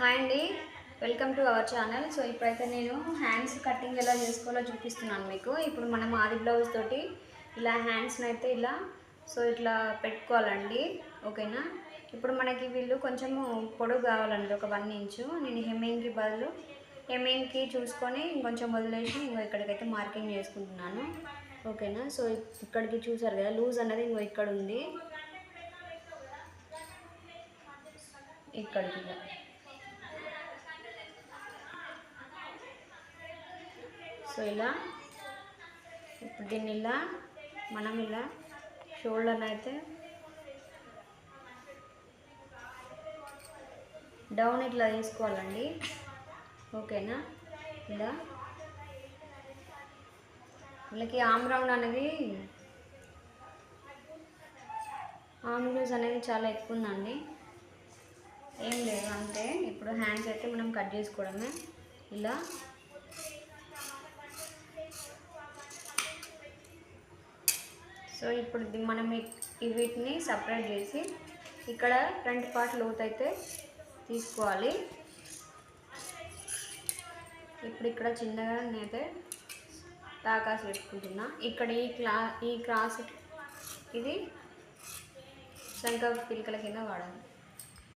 Hi అండి. Welcome to our channel so ఇప్పుడైతే నేను హ్యాండ్స్ కటింగ్ ఎలా చేసుకోవాలో చూపిస్తున్నాను మీకు. ఇప్పుడు మనం ఆది బ్లౌజ్ తోటి ఇలా హ్యాండ్స్ని అయితే ఇలా సో ఇట్లా పెట్టుకోవాలండి. ఓకేనా ఇప్పుడు మనకి వీళ్ళు కొంచెము పొడవు కావాలండి ఒక వన్ ఇంచు నేను హెమ్మింగ్కి బదులు హెమ్మింగ్కి చూసుకొని ఇంకొంచెం వదిలేసి ఇంకో ఇక్కడికైతే మార్కింగ్ చేసుకుంటున్నాను. ఓకేనా సో ఇక్కడికి చూసారు కదా లూజ్ అనేది ఇంకో ఇక్కడ ఉంది. ఇక్కడికి సో ఇలా ఇప్పుడు దీన్ని ఇలా మనం ఇలా షోల్డర్ని అయితే డౌన్ ఇట్లా తీసుకోవాలండి. ఓకేనా? ఇలా. వీళ్ళకి ఆమ్ రౌండ్ అనేది ఆమ్ లూజ్ అనేది చాలా ఎక్కువ ఉందండి. ఏం లేదు అంటే ఇప్పుడు హ్యాండ్స్ అయితే మనం కట్ చేసుకోవడమే. ఇలా. సో ఇప్పుడు మనం వీటిని సపరేట్ చేసి ఇక్కడ ఫ్రంట్ పార్ట్ లోత్ అయితే తీసుకోవాలి. ఇప్పుడు ఇక్కడ చిన్నగా నేనైతే తాకాసి పెట్టుకుంటున్నా. ఇక్కడ ఈ క్లా ఈ క్రాస్ ఇది శంఖ పిలికల కింద వాడాలి.